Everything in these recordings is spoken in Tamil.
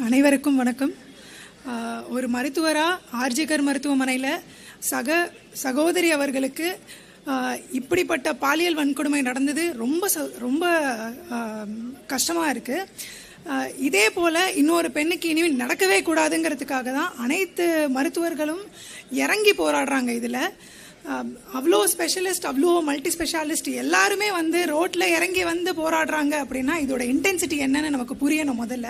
அனைவருக்கும் வணக்கம். ஒரு மருத்துவராக ஆர்ஜிகர் மருத்துவமனையில் சக சகோதரி அவர்களுக்கு இப்படிப்பட்ட பாலியல் வன்கொடுமை நடந்தது ரொம்ப ச- ரொம்ப கஷ்டமாக இருக்குது இதே போல் இன்னொரு பெண்ணுக்கு இனிமேல் நடக்கவே கூடாதுங்கிறதுக்காக தான் அனைத்து மருத்துவர்களும் இறங்கி போராடுறாங்க இதில். அவ்வளோ ஸ்பெஷலிஸ்ட் அவ்வளோ மல்டி ஸ்பெஷாலிஸ்ட் எல்லாருமே வந்து ரோட்டில் இறங்கி வந்து போராடுறாங்க அப்படின்னா இதோட இன்டென்சிட்டி என்னன்னு நமக்கு புரியணும் முதல்ல.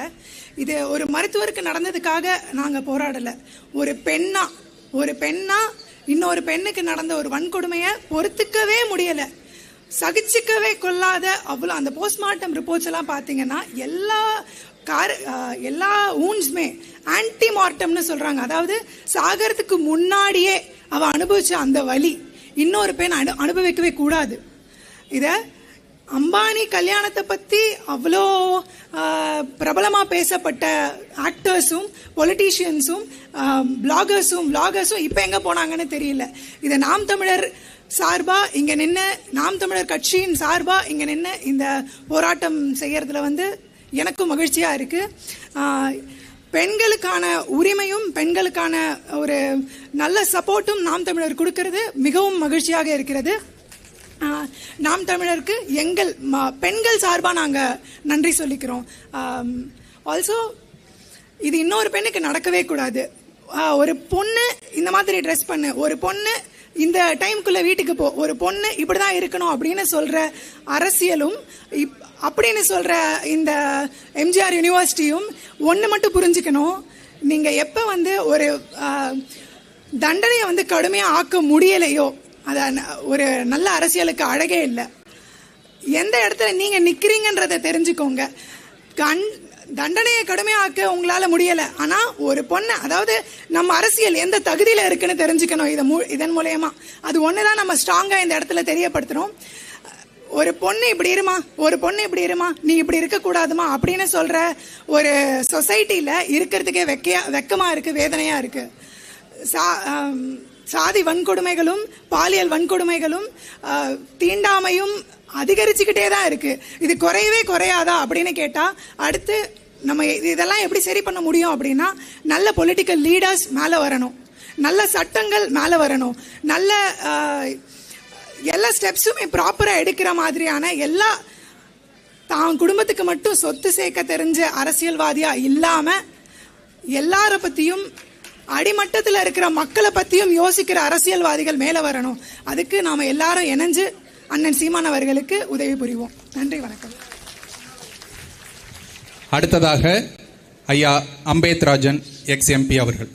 இது ஒரு மருத்துவருக்கு நடந்ததுக்காக நாங்கள் போராடலை. ஒரு பெண்ணா ஒரு பெண்ணா இன்னொரு பெண்ணுக்கு நடந்த ஒரு வன்கொடுமையை பொறுத்துக்கவே முடியலை. சகிச்சுக்கவே கொள்ளாத அவ்வளோ அந்த போஸ்ட்மார்ட்டம் ரிப்போர்ட்ஸ் எல்லாம் பார்த்தீங்கன்னா எல்லா கார் எல்லா ஊன்ஸ்மே ஆன்டிமார்ட்டம்னு சொல்கிறாங்க அதாவது சாகிறதுக்கு முன்னாடியே அவ அனுபவிச்ச அந்த வழி இன்னொரு பெண் அனு அனுபவிக்கவே கூடாது. இதை அம்பானி கல்யாணத்தை பற்றி அவ்வளோ பிரபலமாக பேசப்பட்ட ஆக்டர்ஸும் பொலிட்டீஷியன்ஸும் பிளாகர்ஸும் vloggers-உம் இப்போ எங்கே போனாங்கன்னு தெரியல. இதை நாம் தமிழர் சார்பாக இங்கே நின்று நாம் தமிழர் கட்சியின் சார்பாக இங்கே நின்று இந்த போராட்டம் செய்கிறதுல வந்து எனக்கும் மகிழ்ச்சியாக இருக்குது பெண்களுக்கான உரிமையும் பெண்களுக்கான ஒரு நல்ல சப்போர்ட்டும் நாம் தமிழர் கொடுக்கறது. மிகவும் மகிழ்ச்சியாக இருக்கிறது. நாம் தமிழருக்கு எங்கள் ம- பெண்கள் சார்பாக நாங்கள் நன்றி சொல்லிக்கிறோம். ஆல்சோ இது இன்னொரு பெண்ணுக்கு நடக்கவே கூடாது. ஒரு பொண்ணு இந்த மாதிரி ட்ரெஸ் பண்ணு. ஒரு பொண்ணு இந்த டைம்குள்ள வீட்டுக்கு போ ஒரு பொண்ணு இப்படிதான் இருக்கணும் அப்படின்னு சொல்ற அரசியலும் இப்- அப்படின்னு சொல்ற இந்த எம்ஜிஆர் யூனிவர்சிட்டியும் ஒன்று மட்டும் புரிஞ்சுக்கணும். நீங்க எப்போ வந்து ஒரு தண்டனையை வந்து கடுமையாக ஆக்க முடியலையோ அது ந- ஒரு நல்ல அரசியலுக்கு அழகே இல்லை. எந்த இடத்துல நீங்க நிக்கிறீங்கன்றத தெரிஞ்சுக்கோங்க. கண் தண்டனையை கடுமையாக்க உங்களால முடியல. ஆனா ஒரு பொண்ணு அதாவது நம்ம அரசியல் எந்த தகுதியில இருக்குன்னு தெரிஞ்சுக்கணும். இதை மூ- இதன் மூலயமா. அது ஒண்ணுதான் நம்ம ஸ்ட்ராங்கா இந்த இடத்துல தெரியப்படுத்துறோம். ஒரு பொண்ணு இப்படி இருமா? ஒரு பொண்ணு இப்படி இருமா? நீ இப்படி இருக்கக்கூடாதுமா? அப்படின்னு சொல்ற ஒரு சொசைட்டியில் இருக்கிறதுக்கே வெக்கையா வெக்கமா இருக்கு வேதனையா இருக்கு. சா- சாதி வன்கொடுமைகளும் பாலியல் வன்கொடுமைகளும் தீண்டாமையும் அதிகரிச்சுக்கிட்டே தான் இருக்கு. இது குறையவே குறையாதா அப்படின்னு கேட்டால் அடுத்து நம்ம இதெல்லாம் எப்படி சரி பண்ண முடியும் அப்படின்னா நல்ல பொலிட்டிக்கல் லீடர்ஸ் மேலே வரணும். நல்ல சட்டங்கள் மேலே வரணும். நல்ல எல்லா ஸ்டெப்ஸுமே ப்ராப்பராக எடுக்கிற மாதிரியான எல்லா தான் குடும்பத்துக்கு மட்டும் சொத்து சேர்க்க தெரிஞ்ச அரசியல்வாதியாக இல்லாமல் எல்லார பற்றியும் அடிமட்டத்தில் இருக்கிற மக்களை பற்றியும் யோசிக்கிற அரசியல்வாதிகள் மேலே வரணும். அதுக்கு நாம் எல்லாரும் இணைஞ்சு அண்ணன் சீமான் அவர்களுக்கு உதவி புரிவோம். நன்றி வணக்கம். அடுத்ததாக ஐயா அம்பேத்ராஜன் எக்ஸ் எம்பி அவர்கள்.